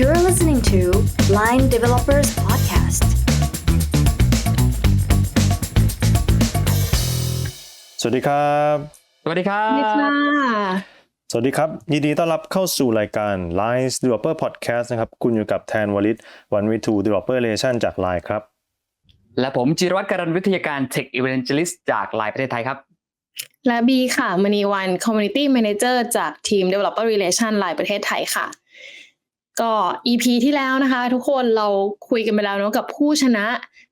You're listening to Line Developers Podcast. สวัสดีครับ สวัสดีครัสวัสดีค่ะบสวัสดีครับ ยินดีต้อนรับเข้าสู่รายการ Line Developer Podcast นะครับ คุณอยู่กับแทนวลิตวันวิทู Developer Relation จาก Line ครับ และผมจิรวัตรการันวิทยาการ Tech Evangelist จากไลน์ประเทศไทยครับ และบีค่ะมณีวัน Community Manager จากทีม Developer Relation ไลน์ประเทศไทยค่ะ ก็ EP ที่แล้วนะคะ ทุกคนเราคุยกันไปแล้วเนาะกับผู้ชนะ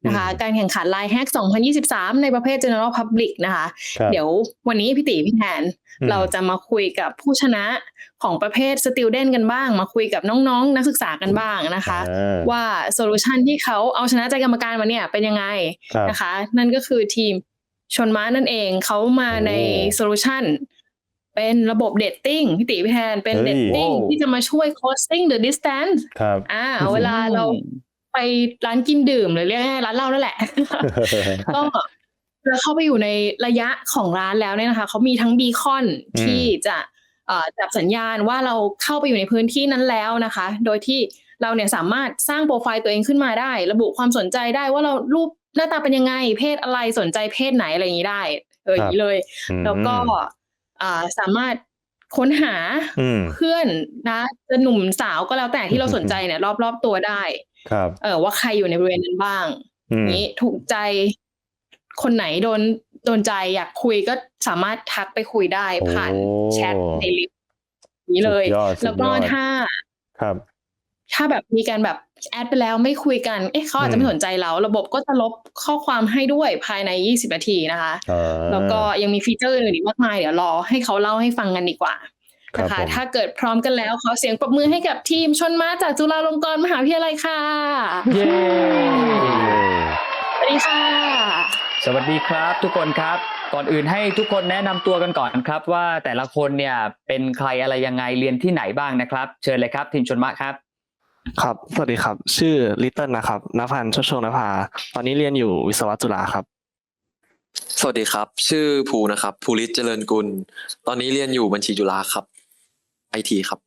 นะคะอืมการแข่งขัน Line Hack 2023 ในประเภท General Public นะคะครับเดี๋ยววันนี้พี่ติพี่แทนอืมเราจะมาคุยกับผู้ชนะของประเภท Student กันบ้าง มาคุยกับน้องๆ นักศึกษากันบ้างนะคะอ่าว่าโซลูชันที่เขาเอาชนะใจกรรมการมาเนี่ยเป็นยังไงครับนะคะ นั่นก็คือทีมชนม้านั่นเองเขามาในโอ้โซลูชัน เป็นระบบเดตติ้งพี่ติพี่แทนเป็นเฮ้ยเดตติ้งโอ้ที่จะมาช่วย closing the distance ครับอ่าเวลาเราไปร้านกินดื่มหรือเรียกง่ายๆร้านเหล้านั่นแหละ ก็เราเข้าไปอยู่ในระยะของร้านแล้วเนี่ยนะคะเขามีทั้งบีคอนอืมที่จะเอ่อจับสัญญาณว่าเราเข้าไปอยู่ในพื้นที่นั้นแล้วนะคะ โดยที่เราเนี่ยสามารถสร้างโปรไฟล์ตัวเองขึ้นมาได้ ระบุความสนใจได้ว่าเรารูปหน้าตาเป็นยังไง เพศอะไรสนใจเพศไหนอะไรอย่างนี้ได้ เอออย่างนี้เลยอืมแล้วก็อ่า สามารถค้นหาอืมเพื่อนนะจะหนุ่มสาวก็แล้วแต่ที่เราสนใจเนี่ย รอบๆตัวได้ ครับ เออว่าใครอยู่ในบริเวณนั้นบ้างอืมนี้ถูกใจคนไหนโดนโดนใจอยากคุยก็สามารถทักไปคุยได้ผ่านโอ้แชทในลิฟต์นี้เลยสุดยอดสุดยอดแล้วก็ถ้าครับ ถ้าแบบมีการแบบ แอดไปแล้วไม่คุยกัน เอ๊ะเขาอาจจะไม่สนใจเรา ระบบก็จะลบข้อความให้ด้วยภายใน 20 นาทีนะคะอ่าแล้วก็ยังมีฟีเจอร์อื่นอีกมากมายเดี๋ยวรอให้เขาเล่าให้ฟังกันดีกว่าครับนะคะผมถ้าเกิดพร้อมกันแล้วขอเสียงปรบมือให้กับทีมชนม้าจากจุฬาลงกรณ์มหาวิทยาลัยค่ะ เย้สวัสดีค่ะ สวัสดีครับทุกคนครับ ก่อนอื่นให้ทุกคนแนะนำตัวกันก่อนครับ ว่าแต่ละคนเนี่ยเป็นใครอะไรยังไงเรียนที่ไหนบ้างนะครับ เชิญเลยครับทีมชนมะครับ ครับ สวัสดีครับ ชื่อลิตเติ้ลนะครับนภันธ์โชคโชวนภา ตอนนี้เรียนอยู่วิศวะจุฬาครับ สวัสดีครับ ชื่อภูนะครับภูริศเจริญกุล ตอนนี้เรียนอยู่บัญชีจุฬาครับไอทีครับ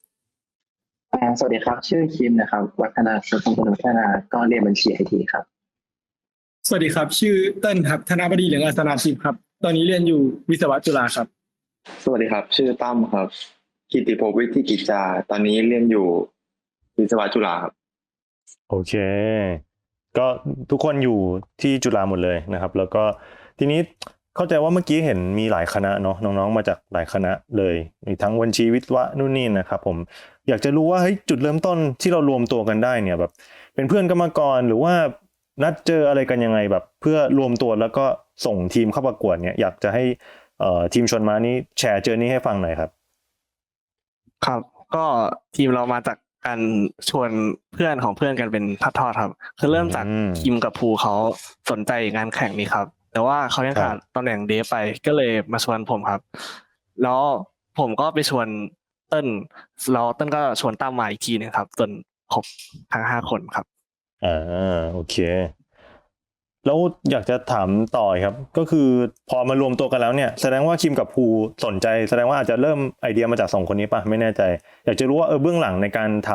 อ่าสวัสดีครับ ชื่อคิมนะครับ วัฒนาสุขพงศ์พัฒนา ก็เรียนบัญชีไอทีครับ สวัสดีครับ ชื่อเติ้ลครับ ธนบดีเหลืองอัศนาชิพครับ ตอนนี้เรียนอยู่วิศวะจุฬาครับ สวัสดีครับ ชื่อตั้มครับ กิติภพวิทย์กิจจา ตอนนี้เรียนอยู่ วิศวะจุฬาครับ โอเค ก็ทุกคนอยู่ที่จุฬาหมดเลยนะครับ แล้วก็ทีนี้เข้าใจว่าเมื่อกี้เห็นมีหลายคณะเนาะน้องๆ มาจากหลายคณะเลยมีทั้งบัญชีวิทย์วะนู่นนี่นะครับ ผมอยากจะรู้ว่าเฮ้ยจุดเริ่มต้นที่เรารวมตัวกันได้เนี่ยแบบ เป็นเพื่อนกันมาก่อนหรือว่านัดเจออะไรกันยังไงแบบ เพื่อรวมตัวแล้วก็ส่งทีมเข้าประกวดเนี่ยอยากจะให้เอ่อทีมชนมานี้แชร์เจอนี้ให้ฟังหน่อยครับ ครับ ก็ทีมเรามาจาก การชวนเพื่อนของเพื่อนกันเป็นทอดๆครับ คือเริ่มจากอืมคิมกับภูเขาสนใจงานแข่งนี้ครับ แต่ว่าเขายังครับขาดตำแหน่งเดฟไปก็เลยมาชวนผมครับ แล้วผมก็ไปชวนเติ้ลแล้วเติ้ลก็ชวนตั้มมาอีกทีหนึงครับจนครบทั้งห้าคนครับอ่าโอเค แล้วอยากจะถามต่อครับ ก็คือพอมารวมตัวกันแล้วเนี่ย แสดงว่าคิมกับภูสนใจ แสดงว่าอาจจะเริ่มไอเดียมาจากสองคนนี้ปะไม่แน่ใจ อยากจะรู้ว่าเออเบื้องหลังในการท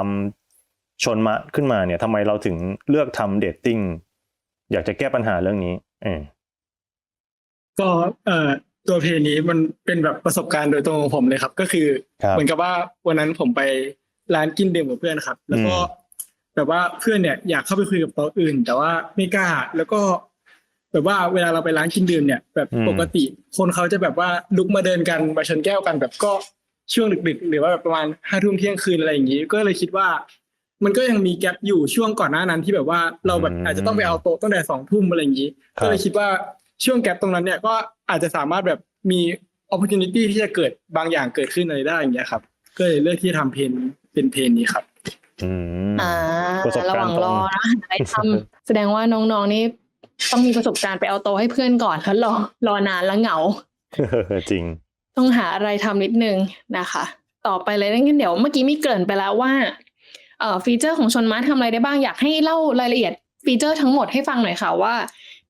ำชนมะขึ้นมาเนี่ยทำไมเราถึงเลือกทำเดทติ้งอยากจะแก้ปัญหาเรื่องนี้เออก็เอ่อตัวเพลงนี้มันเป็นแบบประสบการณ์โดยตรงของผมเลยครับ ก็คือครับเหมือนกับว่าวันนั้นผมไปร้านกินดื่มกับเพื่อนครับ แล้วก็อืม แบบว่าเพื่อนเนี่ยอยากเข้าไปคุยกับโต๊ะอื่น แต่ว่าไม่กล้า แล้วก็ แบบว่าเวลาเราไปร้านกินดื่มเนี่ย แบบอืมปกติ คนเขาจะแบบว่าลุกมาเดินกันมาชนแก้วกันแบบก็ช่วงดึกๆ หรือว่าแบบประมาณห้าทุ่มเที่ยงคืนอะไรอย่างนี้ ก็เลยคิดว่า มันก็ยังมีแกลบอยู่ช่วงก่อนหน้านั้นที่แบบว่าเราแบบอาจจะต้องไปเอาโต๊ะตั้งแต่สองทุ่มอะไรอย่างนี้ ก็เลยคิดว่าช่วงแกลบตรงนั้นเนี่ยก็อาจจะสามารถแบบมี opportunity ที่จะเกิดบางอย่างเกิดขึ้นอะไรได้อย่างเงี้ยครับ ก็เลยเลือกที่จะทำเพลงเป็นเพลงนี้ครับ อืมอ่าประสบระหการว่างณ์ตรรง อนะหาอะไรทำ แสดงว่าน้องๆนี่ต้องมีประสบการณ์ไปเอาโตะให้เพื่อนก่อนแล้วรอรอนานแล้วเหงา จริง ต้องหาอะไรทำนิดนึงนะคะ ต่อไปเลยงั้นเดี๋ยวเมื่อกี้มีเกริ่นไปแล้วว่าเอ่อฟีเจอร์ของชนม้าทำอะไรได้บ้างอยากให้เล่ารายละเอียดฟีเจอร์ทั้งหมดให้ฟังหน่อยค่ะว่า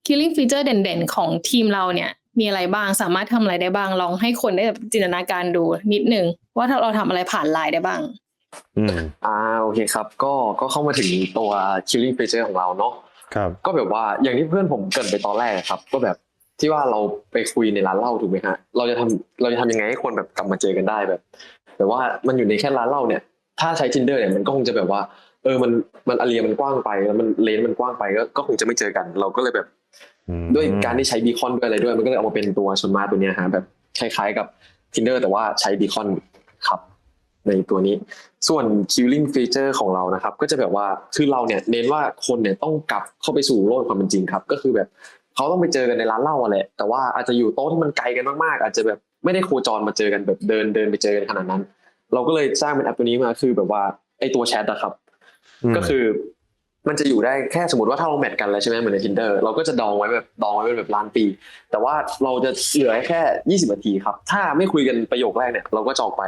killing feature เด่นๆ ของทีมเราเนี่ย มีอะไรบ้างสามารถทำอะไรได้บ้างลองให้คนได้แบบจินตนาการดูนิดนึงว่าถ้าเราทำอะไรผ่านไลน์ได้บ้าง อืมอ่าโอเคครับ ก็ก็เข้ามาถึงตัว killing feature ของเราเนาะครับ ก็แบบว่าอย่างที่เพื่อนผมเกรินไปตอนแรกอะครับ ก็แบบที่ว่าเราไปคุยในร้านเหล้าถูกไหมฮะเราจะทำเราจะทำยังไงให้คนแบบกลับมาเจอกันได้แบบแต่ว่ามันอยู่ในแค่ร้านเหล้าเนี่ย ถ้าใช้ tinder เนี่ยมันก็คงจะแบบว่า เออมันมันอาเรียมันกว้างไปแล้วมันเลนมันกว้างไปก็ก็คงจะไม่เจอกัน เราก็เลยแบบอืมด้วยการที่ใช้บีคอนด้วยอะไรด้วย มันก็เลยเอามาเป็นตัวชนมาตัวเนี้ยฮะแบบคล้ายๆกับ tinder แต่ว่าใช้บีคอนครับ ในตัวนี้ ส่วน killing feature ของเรานะครับ ก็จะแบบว่าคือเราเนี่ยเน้นว่าคนเนี่ยต้องกลับเข้าไปสู่โลกความเป็นจริงครับ ก็คือแบบเขาต้องไปเจอกันในร้านเหล้าอะแหละแต่ว่าอาจจะอยู่โต๊ะที่มันไกลกันมากๆ อาจจะแบบไม่ได้โคจรมาเจอกันแบบเดินเดินไปเจอกันขนาดนั้น เราก็เลยสร้างเป็นแอปตัวนี้มาคือแบบว่าไอตัวแชทอะครับมก็คือมันจะอยู่ได้แค่สมมติว่าถ้าเราแมทกันแล้วใช่ไหมเหมือนใน tinder เราก็จะดองไว้แบบดองไว้เป็นแบบล้านปี แต่ว่าเราจะเหลือแค่ 20นาทีครับ ถ้าไม่คุยกันประโยคแรกเนี่ยเราก็จองไป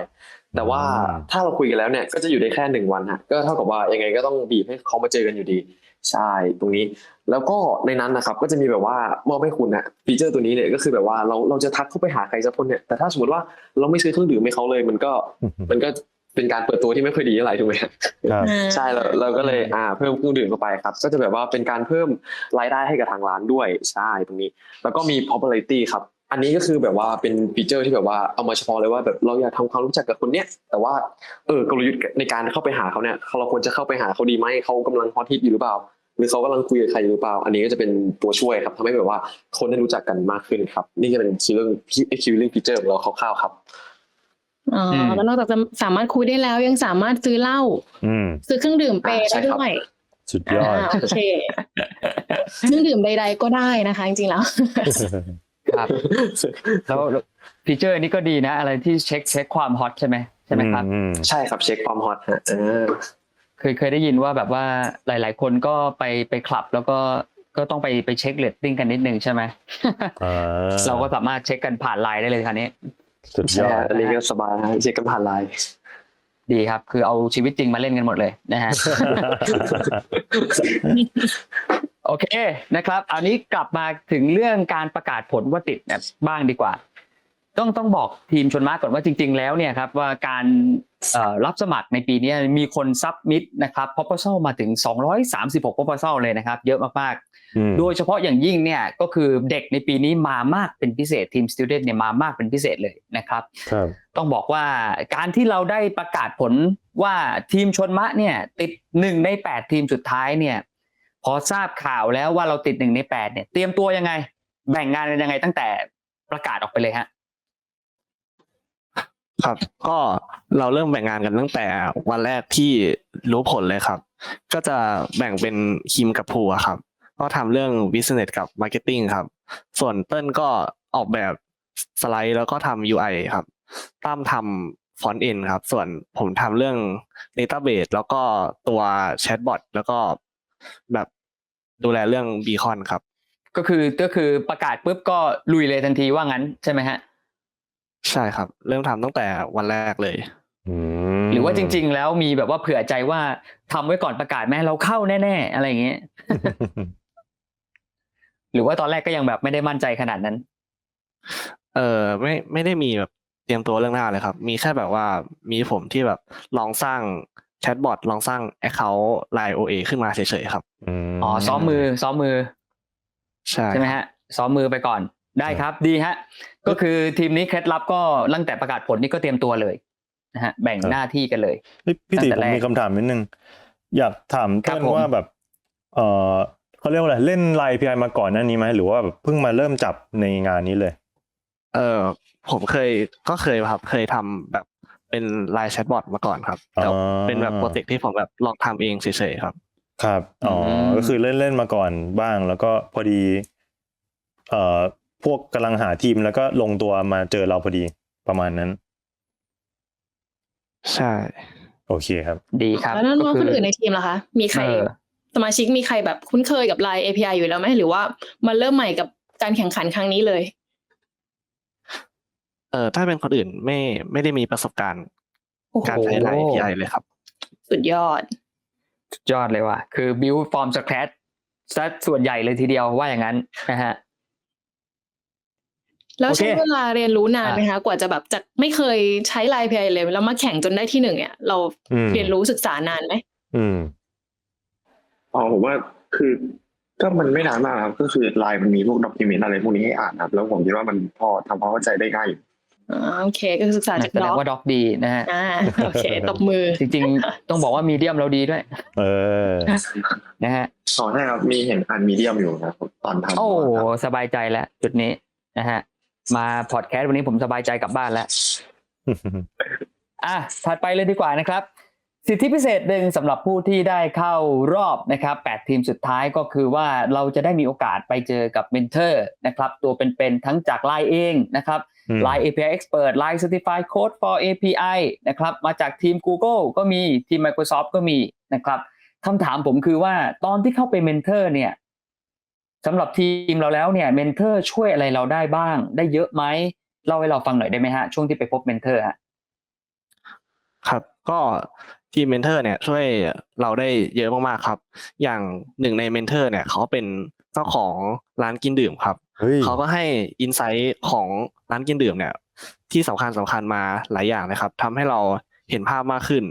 แต่ว่าถ้าเราคุยกันแล้วเนี่ยก็จะอยู่ได้แค่หนึ่งวันฮะก็เท่ากับว่ายังไงก็ต้องบีบให้เขามาเจอกันอยู่ดีใช่ตรงนี้ แล้วก็ในนั้นนะครับก็จะมีแบบว่ามอบให้คุณนะฟีเจอร์ตัวนี้เนี่ยก็คือแบบว่าเราเราจะทักเข้าไปหาใครสักคนเนี่ยแต่ถ้าสมมติว่าเราไม่ซื้อเครื่องดื่มให้เขาเลย มันก็มันก็เป็นการเปิดตัวที่ไม่ค่อยดีเท่าไหร่ถูกไหมครับใช่เราเราก็เลยอ่าเพิ่มเครื่องดื่มเข้าไปครับ ก็จะแบบว่าเป็นการเพิ่มรายได้ให้กับทางร้านด้วยใช่ตรงนี้ แล้วก็มี popularity ครับ อันนี้ก็คือแบบว่าเป็นฟีเจอร์ที่แบบว่าเอามาเฉพาะเลยว่าแบบเราอยากทำความรู้จักกับคนเนี้ยแต่ว่าเออกลยุทธ์ในการเข้าไปหาเขาเนี่ยเราควรจะเข้าไปหาเขาดีไหมเขากำลังฮอตฮิตอยู่หรือเปล่า หรือเขากำลังคุยกับใครอยู่หรือเปล่า อันนี้ก็จะเป็นตัวช่วยครับทำให้แบบว่าคนได้รู้จักกันมากขึ้นครับ นี่จะเป็นคิวเรื่องคิวเรื่องฟีเจอร์ของเราคร่าวๆครับอ๋อมแล้วนอกจากจะสามารถคุยได้แล้วยังสามารถซื้อเหล้าอืมซื้อเครื่องดื่มเปย์อ่าใช่ได้ครับด้วยสุดยอดอ่าโอเคเครื่องดื่มใด ๆ ก็ได้นะคะ จริงๆแล้ว ครับ แล้วฟีเจอร์นี้ก็ดีนะ อะไรที่เช็คเช็คความฮอตใช่ไหมใช่ไหมครับอืมใช่ครับเช็คความฮอตฮะเออเคยเคยได้ยินว่าแบบว่าหลาย ๆ คนก็ไปไปคลับแล้วก็ก็ต้องไปไปเช็คเลตติ้งกันนิดนึงใช่ไหมอ่าเราก็สามารถเช็คกันผ่านไลน์ได้เลยคราวนี้สุดยใช่อฮะดอันนี้ก็สบายฮะเช็คกันผ่านไลน์ดีครับ คือเอาชีวิตจริงมาเล่นกันหมดเลยนะฮะ โอเคนะครับ อันนี้กลับมาถึงเรื่องการประกาศผลว่าติดเนี่ยบ้างดีกว่า ต้องต้องบอกทีมชนม้าก่อนว่าจริง ๆ แล้วเนี่ยครับว่าการเอ่อรับสมัครในปีนี้มีคนซับมิดนะครับ proposal มาถึง 236 proposal เลยนะครับ เยอะมากอืมๆโดยเฉพาะอย่างยิ่งเนี่ยก็คือเด็กในปีนี้มามากเป็นพิเศษทีม student เนี่ยมามากเป็นพิเศษเลยนะครับครับ ต้องบอกว่าการที่เราได้ประกาศผลว่าทีมชนมะเนี่ยติดหนึ่งในแปดทีมสุดท้ายเนี่ย พอทราบข่าวแล้วว่าเราติดหนึ่งในแปดเนี่ยเตรียมตัวยังไง แบ่งงานกันยังไงตั้งแต่ประกาศออกไปเลยฮะครับ ก็เราเริ่มแบ่งงานกันตั้งแต่วันแรกที่รู้ผลเลยครับ ก็จะแบ่งเป็นคิมกับภูครับ ก็ทำเรื่อง business กับ marketing ครับ ส่วนเติ้ลก็ออกแบบสไลด์แล้วก็ทำ UI ครับตั้มทำ front end ครับ ส่วนผมทำเรื่อง database แล้วก็ตัว chatbot แล้วก็แบบ ดูแลเรื่อง beacon ครับ ก็คือก็คือประกาศปุ๊บก็ลุยเลยทันทีว่างั้นใช่ไหมฮะ ใช่ครับ เริ่มทำตั้งแต่วันแรกเลยอืมหรือว่าจริง ๆ แล้วมีแบบว่าเผื่อใจว่าทำไว้ก่อนประกาศแม่เราเข้าแน่ๆอะไรอย่างเงี้ยหรือว่าตอนแรกก็ยังแบบไม่ได้มั่นใจขนาดนั้น เออไม่ไม่ได้มีแบบเตรียมตัวเรื่องหน้าเลยครับ มีแค่แบบว่ามีผมที่แบบลองสร้าง แชทบอทลองสร้าง Account Line OA ขึ้นมาเฉยๆครับมอ๋อซ้อมมือซ้อมมือใช่ใช่ไหมครับฮะซ้อมมือไปก่อนได้ครับดีฮะ ก็คือทีมนี้เคล็ดลับก็ตั้งแต่ประกาศผลนี่ก็เตรียมตัวเลยนะฮะแบ่งหน้าที่กันเลยเฮ้ยพี่ติตั้งแต่ผมแรกมีคำถามนิดนึง อยากถามครับเต้นผมว่าแบบ เออเขาเรียกว่าอะไรเล่นไลน์ API มาก่อนหน้านี้ไหมหรือว่าแบบเพิ่งมาเริ่มจับในงานนี้เลย เออผมเคยก็เคยครับเคยทำแบบ เป็นไลน์แชทบอทมาก่อนครับแต่อ๋อเป็นแบบโปรเจกต์ที่ผมแบบลองทำเองเฉยๆครับ ครับอ๋ออมก็คือเล่นเล่นมาก่อนบ้าง แล้วก็พอดี เอ่อพวกกำลังหาทีมแล้วก็ลงตัวมาเจอเราพอดีประมาณนั้น ใช่ โอเคครับ ดีครับแล้วน้องๆก็คนอื่นในทีมล่ะคะ มีใครเออสมาชิกมีใครแบบคุ้นเคยกับ Line API อยู่แล้วไหมหรือว่ามาเริ่มใหม่กับการแข่งขันครั้งนี้เลย เออถ้าเป็นคนอื่นไม่ไม่ได้มีประสบการณ์โอ้โหการใช้ไลน์ API เลยครับ สุดยอด สุดยอดเลยว่ะ คือ build from scratch ซะส่วนใหญ่เลยทีเดียวว่าอย่างนั้นนะฮะแล้วโอเคใช้เวลาเรียนรู้นานอะไหมคะ กว่าจะแบบจากไม่เคยใช้ไลน์พีไอเลย แล้วมาแข่งจนได้ที่หนึ่งเนี่ยเราอืมเรียนรู้ศึกษานานไหมอืมอ๋อผมว่าคือก็มันไม่นานมากครับ ก็คือไลน์มันมีพวกด็อกิเมนต์อะไรพวกนี้ให้อ่านครับ แล้วผมคิดว่ามันพอทำความเข้าใจได้ง่ายอยู่อ่า โอเคก็คือศึกษาจากแสดด็งอกว่าด็อกดีนะฮะอ่าโอเคตบมือ จริงๆ ต้องบอกว่ามีเดียมเราดีด้วย เออนะฮะอ๋อใช่ครับมีเห็นอ่านมีเดียมอยู่นะครับตอนทำโอ้ครับสบายใจแล้ว จุดนี้นะฮะ มาพอดแคสต์วันนี้ผมสบายใจกลับบ้านแล้วอะถัดไปเลยดีกว่านะครับ สิทธิพิเศษหนึ่งสำหรับผู้ที่ได้เข้ารอบนะครับ8ทีมสุดท้ายก็คือว่าเราจะได้มีโอกาสไปเจอกับเมนเทอร์นะครับตัวเป็นๆทั้งจาก Line เองนะครับอืม Line API Expert Line Certified Code for API นะครับมาจากทีม Google ก็มีทีม Microsoft ก็มีนะครับคำถามผมคือว่าตอนที่เข้าไปเมนเทอร์เนี่ยสำหรับทีมเราแล้วเนี่ยเมนเทอร์ช่วยอะไรเราได้บ้าง ได้เยอะไหมเล่าให้เราฟังหน่อยได้ไหมฮะช่วงที่ไปพบเมนเทอร์ฮะครับก็ ทีมเมนเทอร์เนี่ยช่วยเราได้เยอะมากๆครับ อย่างหนึ่งในเมนเทอร์เนี่ยเขาเป็นเจ้าของร้านกินดื่มครับเฮ้ยเขาก็ให้อินไซต์ของร้านกินดื่มเนี่ย ที่สำคัญสำคัญมาหลายอย่างนะครับทำให้เราเห็นภาพมากขึ้น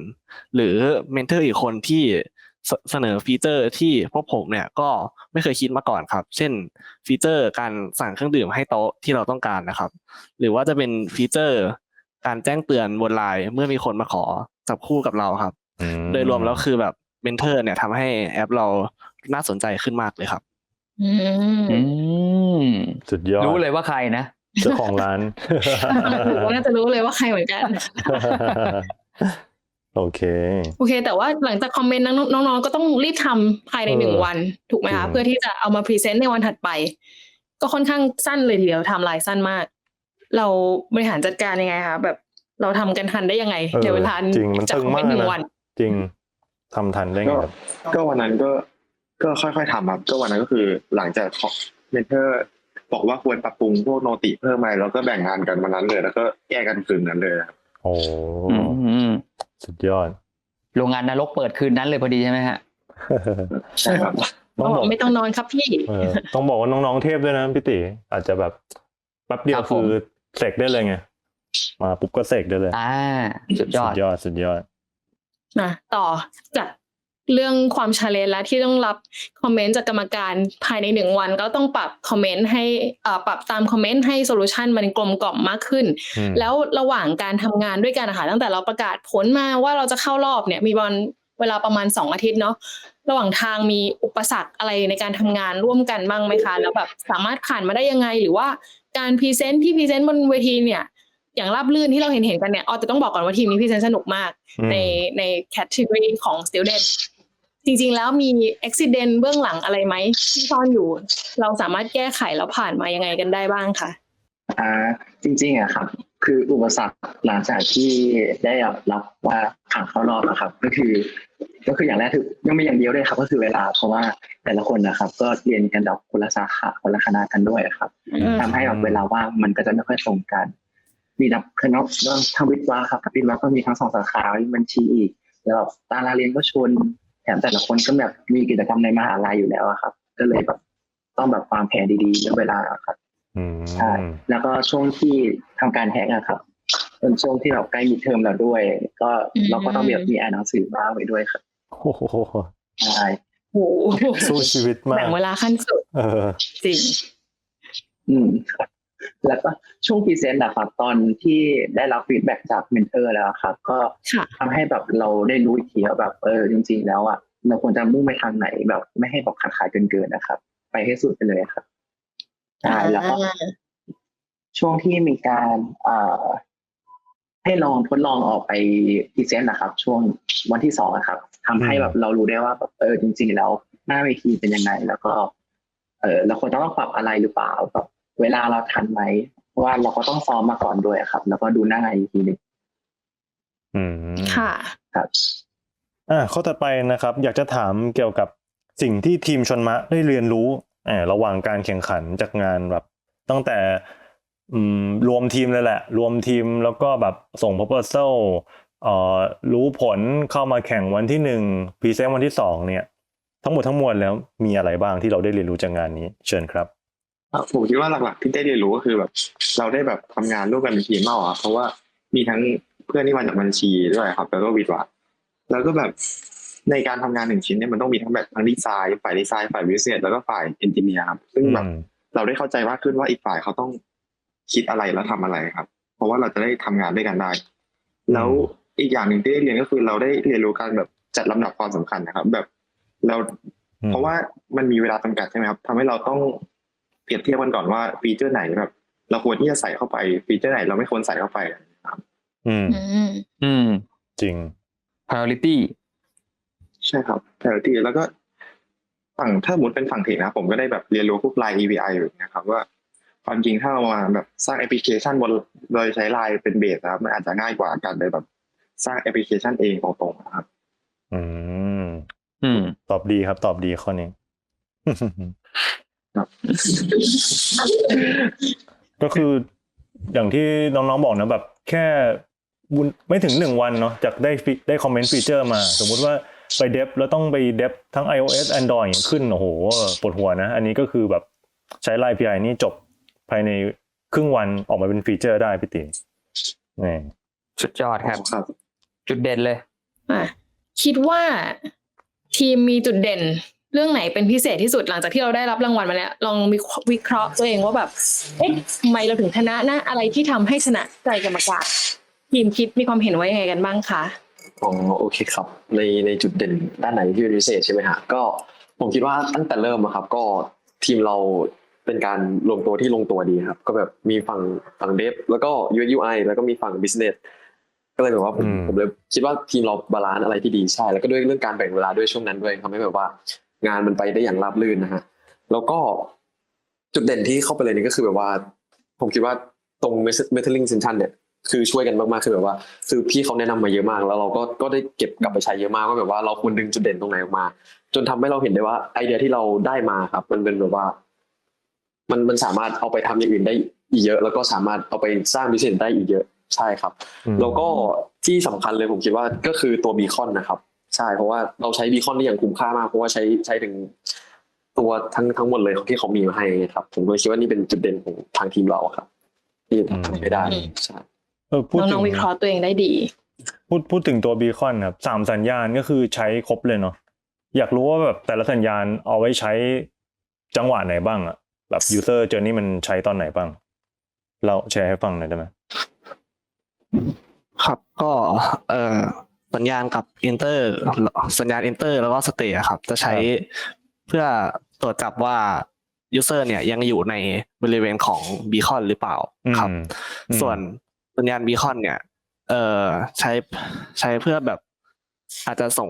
หรือเมนเทอร์อีกคนที่เสเสนอฟีเจอร์ที่พวกผมเนี่ยก็ไม่เคยคิดมาก่อนครับ เช่นฟีเจอร์การสั่งเครื่องดื่มให้โต๊ะที่เราต้องการนะครับ หรือว่าจะเป็นฟีเจอร์การแจ้งเตือนบนไลน์เมื่อมีคนมาขอ จับคู่กับเราครับอืมโดยรวมแล้วคือแบบเมนเทอร์ เนี่ยทำให้แอปเราน่าสนใจขึ้นมากเลยครับอืมอืมสุดยอดรู้เลยว่าใครนะเจ้าของร้านผมน่าจะรู้เลยว่าใครเหมือนกัน โอเค โอเค แต่ว่าหลังจากคอมเมนต์น้องๆน้องๆก็ต้องรีบทำภายในหนึ่งเออวัน ถูกไหมคะจริงเพื่อที่จะเอามาพรีเซนต์ในวันถัดไป ก็ค่อนข้างสั้นเลยทีเดียวไทำลายสั้นมาก เราบริหารจัดการยังไงคะแบบ เราทำกันทันได้ยังไงเออในเวลาจริงมันจากตึงคอมเมมานกต์หนึ่งนะวันจริงทำทันได้ไงก็ครับก็วันนั้นก็ก็ค่อยๆทำครับก็วันนั้นก็คือหลังจากเมนเทอร์บอกว่าควรปรับปรุงพวกโนติเพิ่มไหมแล้วก็แบ่งงานกันวันนั้นเลย แล้วก็แก้กันคืนนั้นเลยครับโอ้อืมสุดยอดโรงงานนรกเปิดคืนนั้นเลยพอดีใช่ไหมฮะใช่ครับต้องบอกไม่ต้องนอนครับพี่เออต้องบอกว่าน้องๆเทพด้วยนะพี่ติอาจจะแบบแป๊บเดียวครับผมคือเสกได้เลยไง มาปุ๊บก็เสกได้เลย อ่าสุดยอสุดดยอดสุดยอด นะต่อจากเรื่องความชาเลนจ์แล้วที่ต้องรับคอมเมนต์จากกรรมการภายในหนึ่งวัน ก็ต้องปรับคอมเมนต์ให้เอ่อปรับตามคอมเมนต์ให้โซลูชันมันกลมกล่อมมากขึ้น อืม แล้วระหว่างการทำงานด้วยกันนะคะตั้งแต่เราประกาศผลมาว่าเราจะเข้ารอบเนี่ย มีวันเวลาประมาณสองอาทิตย์เนาะระหว่างทางมีอุปสรรคอะไรในการทำงานร่วมกันบ้างไหมคะ แล้วแบบสามารถผ่านมาได้ยังไงหรือว่าการพรีเซนต์ที่พรีเซนต์บนเวทีเนี่ย อย่างราบรื่นที่เราเห็นเห็นๆกันเนี่ยออแต่ต้องบอกก่อนว่าทีมนี้พรีเซนต์สนุกมากอืมในในแคตตา o r y ของ student จริงๆแล้วมีอุบิเหตุเบื้องหลังอะไรไหมที่ซ่อนอยู่ เราสามารถแก้ไขแล้วผ่านมายังไงกันได้บ้างคะอ่าจริงๆอะครับ คืออุปสรรคหลังจากที่ได้รับว่าผ่านเข้ารอบนะครับ ก็คือ ก็คืออย่างแรกคือยังมีอย่างเดียวด้วยครับ ก็คือเวลาเพราะว่าแต่ละคนนะครับ ก็เรียนกันแบบคนละสาขาคนละคณะกันด้วยครับทำให้แบบเวลาว่างมันก็จะไม่ค่อยตรงกัน มีแบบคือน้องน้องทำวิทย์วาครับวิทย์วาก็มีทั้งสองสาขามีบัญชีอีก แล้วแบบตารางเรียนก็ชนแถมแต่ละคนก็แบบมีกิจกรรมในมหาลัยอยู่แล้วอะครับ ก็เลยแบบต้องแบบวางแผนดีๆเรื่องเวลาครับอืมใช่แล้วก็ช่วงที่ทำการแฮกอะครับเป็นช่วงที่แบบใกล้มิดเทอมแล้วด้วย ก็อืมเราก็ต้องแบบมีอ่านหนังสือบ้างไว้ด้วยครับโอ้โหใช่โอ้โหสู้ชีวิตมากแบ่งเวลาขั้นสุดเออจริง อืมครับ แล้วก็ช่วงพรีเซนต์นะครับ ตอนที่ได้รับฟีดแบ็กจากเมนเทอร์แล้วครับ ก็ค่ะทำให้แบบเราได้รู้อีกทีว่าแบบเออจริง ๆ แล้วอะเราควรจะมุ่งไปทางไหนแบบ ไม่ให้แบบขาดขาดเกินเกินๆนะครับ ไปให้สุดไปเลยครับใช่แล้วก็ช่วงที่มีการเอ่อให้ลองทดลองออกไปพรีเซนต์นะครับ ช่วงวันที่สองนะครับทำให้อืมแบบเรารู้ได้ว่าแบบเออจริง ๆ แล้วหน้าเวทีเป็นยังไง แล้วก็ เออเราควรจะต้องปรับอะไรหรือเปล่าแบบ เวลาเราทันไหมเพราะว่าเราก็ต้องซ้อมมาก่อนด้วยครับ แล้วก็ดูหน้างานอีกทีหนึ่งอืมค่ะครับอ่าข้อต่อไปนะครับ อยากจะถามเกี่ยวกับสิ่งที่ทีมชนมะได้เรียนรู้อ่าระหว่างการแข่งขันจากงานแบบตั้งแต่อืมรวมทีมเลยแหละ รวมทีมแล้วก็แบบส่ง proposal เอ่อรู้ผลเข้ามาแข่งวันที่หนึ่งพรีเซนต์วันที่สองเนี่ย ทั้งหมดทั้งมวลแล้วมีอะไรบ้างที่เราได้เรียนรู้จากงานนี้ เชิญครับครับ ผมคิดว่าหลัก ๆ ที่ได้เรียนรู้ก็คือแบบ เราได้แบบทำงานร่วมกันเป็นทีมมากกว่าครับเพราะว่ามีทั้งเพื่อนที่มาจากบัญชีด้วยครับ แล้วก็วิทย์วะแล้วก็แบบในการทำงานหนึ่งชิ้นเนี่ยมันต้องมีทั้งแบบทั้งดีไซน์ฝ่ายดีไซน์ฝ่ายวิศวแล้วก็ฝ่ายเอนจิเนียร์ครับซึ่งแบบอืมเราได้เข้าใจมากขึ้นว่าอีกฝ่ายเขาต้องคิดอะไรแล้วทำอะไรครับ เพราะว่าเราจะได้ทำงานด้วยกันได้ แล้วอีกอย่างหนึ่งที่ได้เรียนก็คือเราได้เรียนรู้การแบบจัดลำดับความสำคัญนะครับ แบบเราอืมเพราะว่ามันมีเวลาจำกัดใช่ไหมครับทำให้เราต้องเป รียบเทียบกันก่อนว่าฟีเจอร์ไหนแบบเราควรที่จะใส่เข้าไปฟีเจอร์ไหนเราไม่ควรใส่เข้าไปครับ อืม อืมอืมจริง priority ใช่ครับ priority แล้วก็ฝั่งถ้าสมมติเป็นฝั่งเทคนะครับผมก็ได้แบบเรียนรู้พวก Line API อยู่นะครับว่าความจริงถ้าเรามาแบบสร้างแอปพลิเคชันบนโดยใช้ Line เป็นเบสนะครับ มันอาจจะง่ายกว่าการไปแบบสร้างแอปพลิเคชันเองตรงๆนะครับ อืม อืม ตอบดีครับ ตอบดีข้อนี้ครับ ก็คืออย่างที่น้องๆบอกนะแบบแค่บุญไม่ถึงหนึ่งวันเนาะจากได้ฟีได้คอมเมนต์ฟีเจอร์มา สมมุติว่าไปเดฟแล้วต้องไปเดฟทั้ง iOS Android อย่างเงี้ยขึ้นโอ้โหปวดหัวนะ อันนี้ก็คือแบบใช้ Line API นี่จบภายในครึ่งวันออกมาเป็นฟีเจอร์ได้พี่ตินี่สุดยอดครับครับ จุดเด่นเลยอะคิดว่าทีมมีจุดเด่น เรื่องไหนเป็นพิเศษที่สุดหลังจากที่เราได้รับรางวัลมาแล้วลองวิวิเคราะห์ตัวเองว่าแบบเอ๊ะทำไมเราถึงชนะนะอะไรที่ทำให้ชนะใจกรรมการทีมคิดมีความเห็นว่ายังไงกันบ้างคะอ๋อโอเคครับ ในในจุดเด่นด้านไหนที่เป็นพิเศษใช่ไหมฮะก็ผมคิดว่าตั้งแต่เริ่มอะครับ ก็ทีมเราเป็นการรวมตัวที่ลงตัวดีครับ ก็แบบมีฝั่งฝั่งเดฟแล้วก็ UI UI แล้วก็มีฝั่ง business ก็เลยแบบว่าผมอืมผมเลยคิดว่าทีมเราบาลานซ์อะไรที่ดีใช่ แล้วก็ด้วยเรื่องการแบ่งเวลาด้วยช่วงนั้นด้วยทำให้แบบว่า งานมันไปได้อย่างราบรื่นนะฮะแล้วก็จุดเด่นที่เข้าไปเลยนี่ก็คือแบบว่า ผมคิดว่าตรง Metaling Central เนี่ยคือช่วยกันมากๆคือแบบว่า คือพี่เขาแนะนำมาเยอะมาก แล้วเราก็ก็ได้เก็บกลับไปใช้เยอะมากว่าแบบว่าเราควรดึงจุดเด่นตรงไหนออกมา จนทำให้เราเห็นได้ว่าไอเดียที่เราได้มาครับ มันเป็นแบบว่า มันมันสามารถเอาไปทำอย่างอื่นได้อีกเยอะ แล้วก็สามารถเอาไปสร้างบิสเนสได้อีกเยอะใช่ครับอืมแล้วก็ที่สำคัญเลยผมคิดว่าก็คือตัวบีคอนนะครับ ใช่เพราะว่าเราใช้บีคอนได้อย่างคุ้มค่ามากเพราะว่าใช้ใช้ถึงตัวทั้งทั้งหมดเลยที่เขามีมาให้ครับผมก็เลยคิดว่านี่เป็นจุดเด่นของทางทีมเราครับที่ทำไปได้อืมใช่เออพูดน้ถึองงๆวิเคราะห์ตัวเองได้ดี พูดพูดถึงตัวบีคอนครับสามสัญญาณก็คือใช้ครบเลยเนาะอยากรู้ว่าแบบแต่ละสัญญาณเอาไว้ใช้จังหวะไหนบ้างอะแบบ user journey มันใช้ตอนไหนบ้าง เราแชร์ให้ฟังหน่อยได้ไหมครับก็เอ่อ สัญญาณกับ enter สัญญาณ enter แล้วก็ stay อะครับ จะใช้เพื่อตรวจจับว่า user เนี่ยยังอยู่ในบริเวณของ beacon หรือเปล่าครับอืมอืมส่วนสัญญาณ beacon เนี่ย เอ่อใช้ใช้เพื่อแบบอาจจะส่ง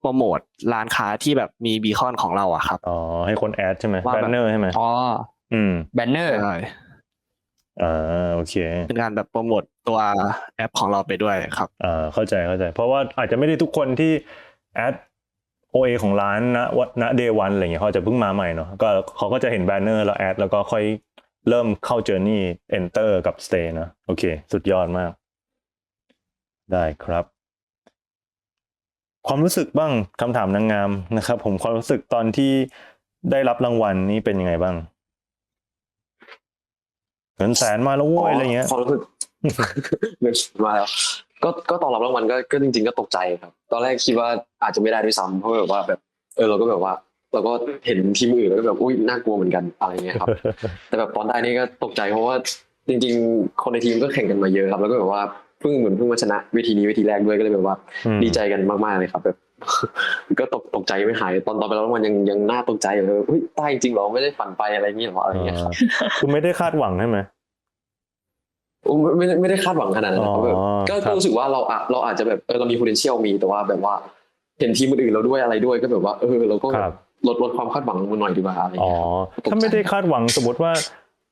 โปรโมทร้านค้าที่แบบมี beacon ของเราอะครับ อ๋อ ให้คนแอดใช่ไหมว่าแบแบบนเนอร์ใช่ไหมอ๋อ อืม แบนเนอร์ใช่ อ่าโอเค เป็นการแบบโปรโมทตัวแอปของเราไปด้วยครับอ่าเข้าใจเข้าใจ เพราะว่าอาจจะไม่ได้ทุกคนที่แอด OA ของร้านนะวณเดวันอะไรเงี้ยเขาอาจจะเพิ่งมาใหม่เนาะก็เขาก็จะเห็นแบนเนอร์แล้วแอดแล้วก็ค่อยเริ่มเข้า Journey Enter กับ Stay นะโอเค สุดยอดมาก ได้ครับ ความรู้สึกบ้างคำถามนางงามนะครับ ผมความรู้สึกตอนที่ได้รับรางวัลนี้เป็นยังไงบ้าง เงินแสนมาแล้วเว้ยอะไรเงี้ยความรู้สึกเงินมาแล้วก็ก็ตอนรับรางวัลก็ก็จริง ๆ ก็ตกใจครับ ตอนแรกคิดว่าอาจจะไม่ได้ด้วยซ้ำเพราะแบบว่าแบบ เออเราก็แบบว่า เราก็เห็นทีมอื่นแล้วก็แบบอุ้ยน่ากลัวเหมือนกันอะไรเงี้ยครับ แต่แบบตอนได้นี่ก็ตกใจเพราะว่าจริง ๆ คนในทีมก็แข่งกันมาเยอะครับ แล้วก็แบบว่าเพิ่งเหมือนเพิ่งมาชนะเวทีนี้เวทีแรกด้วยก็เลยแบบว่าอืมดีใจกันมากๆเลยครับแบบ ก็ตกตกใจไม่หายตอนตอนไปรับรางวัลยังยังน่าตกใจอยู่เลยเฮ้ยได้จริงเหรอไม่ได้ฝันไปอะไรอย่างเงี้ยหรออะไรเงี้ยครับคือไม่ได้คาดหวังใช่ไหมโอ้ไม่ไม่ได้ไม่ได้คาดหวังขนาดนั้นนะครับแบบอ๋อก็ครัก็บรู้สึกว่าเราอะเราอาจจะแบบเออเรามี potential มีแต่ว่าแบบว่า เห็นทีมอื่นๆเราด้วยอะไรด้วยก็แบบว่า เออเราก็ครับลดลดความคาดหวังลงมาหน่อยดีกว่าอะไรอ๋อเงี้ยครับถ้าไม่ได้คาดหวังสมมติว่า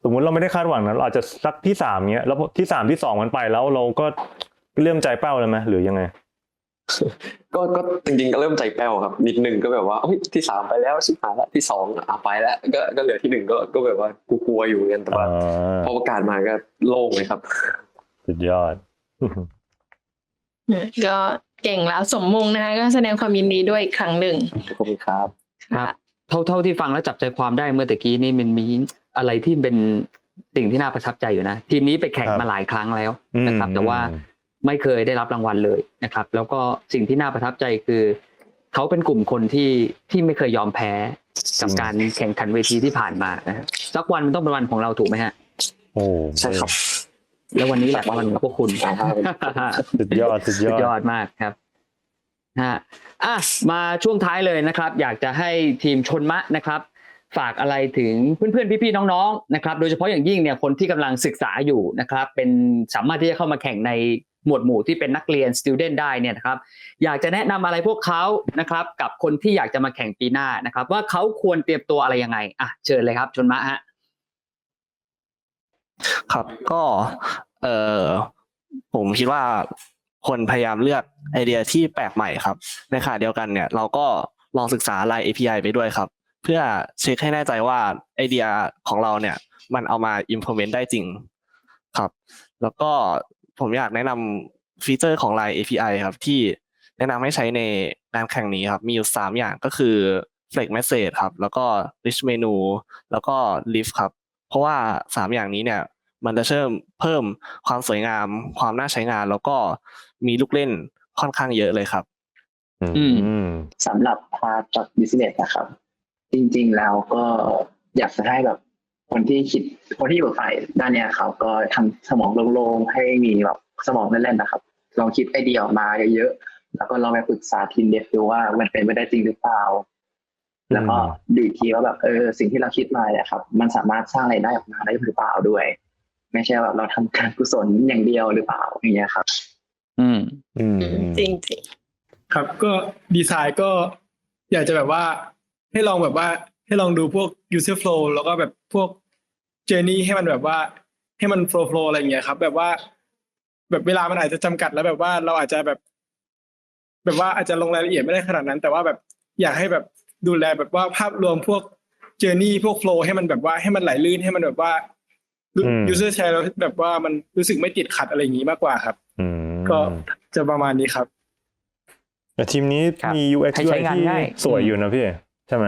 สมมติเราไม่ได้คาดหวังนะเราอาจจะสักที่สามเนี้ยแล้วที่สามที่สองมันไปแล้วเราก็เริ่มใจเป้าเลยไหมหรือยังไง ก็ก็จริงๆก็เริ่มใจแป้วครับ นิดนึงก็แบบว่าเฮ้ยที่สามไปแล้วชิบหายแล้วที่สองอะไปแล้ว ก็ก็เหลือที่หนึ่งก็ก็แบบว่ากลัวๆอยู่เหมือนกันแต่ว่าอ่าพอประกาศมาก็โล่งเลยครับ สุดยอดก็เก่งแล้วสมมงนะคะก็แสดงความยินดีด้วยอีกครั้งหนึ่งขอบคุณครับครับเท่าเท่าที่ฟังแล้วจับใจความได้เมื่อตะกี้นี่มันมีอะไรที่เป็นสิ่งที่น่าประทับใจอยู่นะทีมนี้ไปแข่งครับมาหลายครั้งแล้วอืมนะครับ แต่ว่าอืม ไม่เคยได้รับรางวัลเลยนะครับ แล้วก็สิ่งที่น่าประทับใจคือเขาเป็นกลุ่มคนที่ที่ไม่เคยยอมแพ้กับการแข่งขันเวทีที่ผ่านมานะฮะสักวันมันต้องเป็นวันของเราถูกไหมฮะโอ้ใช่ครับ แล้ววันนี้แหละวันของพวกคุณอ่าครับสุดยอดสุดยสุอดดยอดมากครับฮะอะมาช่วงท้ายเลยนะครับ อยากจะให้ทีมชนมะนะครับ ฝากอะไรถึงเพื่อนๆพี่ๆน้องๆนะครับ โดยเฉพาะอย่างยิ่งเนี่ยคนที่กำลังศึกษาอยู่นะครับ เป็นสามารถที่จะเข้ามาแข่งใน หมวดหมู่ที่เป็นนักเรียน student ได้เนี่ยนะครับอยากจะแนะนำอะไรพวกเขานะครับกับคนที่อยากจะมาแข่งปีหน้านะครับ ว่าเขาควรเตรียมตัวอะไรยังไงอะเชิญเลยครับชนมะฮะครับก็เออผมคิดว่าคนพยายามเลือกไอเดียที่แปลกใหม่ครับ ในขณะเดียวกันเนี่ย เราก็ลองศึกษาลาย API ไปด้วยครับ เพื่อเช็คให้แน่ใจว่าไอเดียของเราเนี่ย มันเอามา implement ได้จริงครับ แล้วก็ ผมอยากแนะนำฟีเจอร์ของ Line API ครับ ที่แนะนำให้ใช้ในงานแข่งนี้ครับ มีอยู่สามอย่างก็คือ Flex Message ครับ แล้วก็ Rich Menu แล้วก็ Lift ครับ เพราะว่าสามอย่างนี้เนี่ยมันจะเชื่อมเพิ่มความสวยงาม ความน่าใช้งาน แล้วก็มีลูกเล่นค่อนข้างเยอะเลยครับอืมอืมสำหรับพาร์ทจากบิสเนสนะครับ จริงๆแล้วก็อยากจะให้แบบ คนที่คิดคนที่อยู่ฝ่ายด้านเนี้ยครับก็ทำสมองโล่งๆให้มีแบบสมองเล่นๆนะครับ ลองคิดไอเดียออกมาเยอะๆแล้วก็ลองไปปรึกษาทีมเดฟดูว่ามันเป็นไปได้จริงหรือเปล่า แล้วก็ดูอีกทีว่าแบบเออสิ่งที่เราคิดมาเนี่ยครับ มันสามารถสร้างรายได้ออกมาได้หรือเปล่าด้วย ไม่ใช่แบบเราทำการกุศลอย่างเดียวหรือเปล่าอย่างเงี้ยครับ อืม อืมจริงจริงครับก็ดีไซน์ก็อยากจะแบบว่าให้ลองแบบว่า ให้ลองดูพวก user flow แล้วก็แบบพวก journey ให้มันแบบว่า ให้มัน flow flow อะไรอย่างเงี้ยครับ แบบว่า แบบเวลามันอาจจะจำกัดแล้วแบบว่าเราอาจจะแบบ แบบว่าอาจจะลงรายละเอียดไม่ได้ขนาดนั้น แต่ว่าแบบอยากให้แบบดูแลแบบว่าภาพรวมพวก journey พวก flow ให้มันแบบว่าให้มันไหลลื่นให้มันแบบว่าอืม user ใช้แล้วแบบว่ามันรู้สึกไม่ติดขัดอะไรอย่างงี้มากกว่าครับอืมก็จะประมาณนี้ครับแต่ทีมนี้ครับมี UX ให้ UI ใช้งานที่ง่ายสวยอืมอยู่นะพี่ใช่ไหม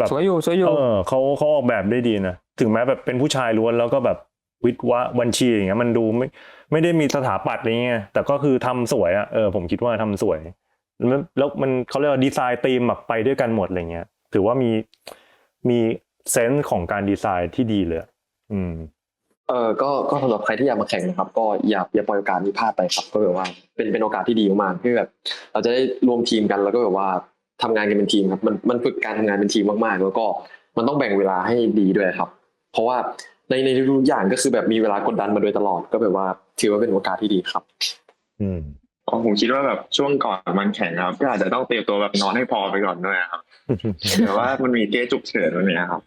แบบสวยอยู่สวยอยู่เออเขาเขาออกแบบได้ดีนะถึงแม้แบบเป็นผู้ชายล้วนแล้วก็แบบวิทย์วะบัญชีอย่างเงี้ยมันดูไม่ไม่ได้มีสถาปัตย์อะไรเงี้ยแต่ก็คือทำสวยอะเออผมคิดว่าทำสวยแล้วแล้วมันเขาเรียกว่าดีไซน์ธีมแบบไปด้วยกันหมดอะไรเงี้ยถือว่ามีมีเซนส์ของการดีไซน์ที่ดีเลยอะอืม เออก็ก็สำหรับใครที่อยากมาแข่งนะครับ ก็อย่าอย่าปล่อยโอกาสนี้พลาดไปครับ ก็แบบว่าเป็นเป็นโอกาสที่ดีมากๆที่แบบ เราจะได้รวมทีมกันแล้วก็แบบว่า ทำงานกันเป็นทีมครับมันมันฝึกการทำงานเป็นทีมมากๆ แล้วก็มันต้องแบ่งเวลาให้ดีด้วยครับ เพราะว่าในในทุกๆอย่างก็คือแบบมีเวลากดดันมาโดยตลอดก็แบบว่าถือว่าเป็นโอกาสที่ดีครับ อืมอ๋อผมคิดว่าแบบช่วงก่อนมันแข่งครับ ก็อาจจะต้องเตรียมตัวแบบนอนให้พอไปก่อนด้วยครับแต่ว่ามันมีเกจุกเฉินวันเนี้ยครับ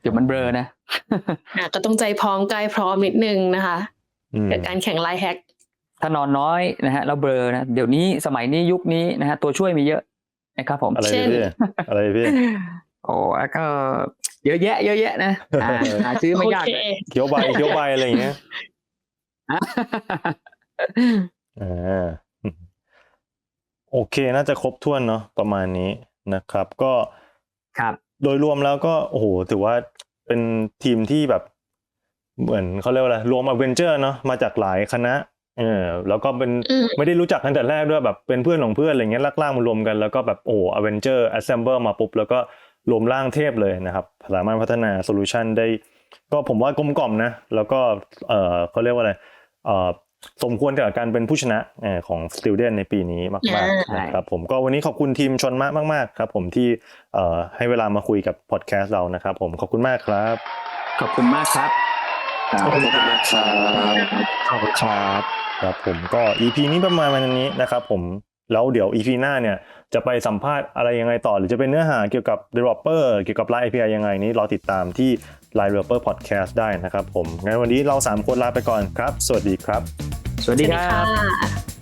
เดี๋ยวมันเบลอนะอะก็ต้องใจพร้อมกายพร้อมนิดนึงนะคะอืมกับการแข่งไลน์แฮก ถ้านอนน้อยนะฮะแล้วเบลอนะเดี๋ยวนี้สมัยนี้ยุคนี้นะฮะตัวช่วยมีเยอะนะครับผมอะไรเช่นพี่อะไรพี่โอ้ก็เยอะแยะ เยอะแยะนะอ่าหาซื้อไม่ยากโอเคเลยเคี้ยวใบเคี้ยวใบอะไรอย่างเงี้ยอ่าโอเคน่าจะครบถ้วนเนาะประมาณนี้นะครับ ก็ครับ โดยรวมแล้วก็โอ้โหถือว่าเป็นทีมที่แบบ เหมือนเขาเรียกว่าอะไรรวมอเวนเจอร์เนาะมาจากหลายคณะ เออแล้วก็เป็นอืมไม่ได้รู้จักกันแต่แรกด้วยแบบเป็นเพื่อนของเพื่อนอะไรเงี้ยลากล่างมารวมกันแล้วก็แบบโอ้อเวนเจอร์แอสเซมเบิลมาปุ๊บแล้วก็รวมร่างเทพเลยนะครับสามารถพัฒนาโซลูชันได้ ก็ผมว่ากลมกล่อมนะ แล้วก็เออเขาเรียกว่าอะไรเออสมควรกับการเป็นผู้ชนะเอ่อของ Student ในปีนี้มากอ่าๆนะครับผมก็วันนี้ขอบคุณทีมชนมะมากๆครับผมที่เอ่อให้เวลามาคุยกับพอดแคสต์เรานะครับผมขอบคุณมากครับ ขอบคุณมากครับขอบคุณมากครับขอบคุณครับ ครับผมก็ EP นี้ประมาณนี้นะครับผมแล้วเดี๋ยว EP หน้าเนี่ยจะไปสัมภาษณ์อะไรยังไงต่อ หรือจะเป็นเนื้อหาเกี่ยวกับ developer เกี่ยวกับ Line API ยังไงนี้รอติดตามที่ Line Developer Podcast ได้นะครับผมงั้นวันนี้เรา 3 คนลาไปก่อนครับ สวัสดีครับ สวัสดีครับค่ะ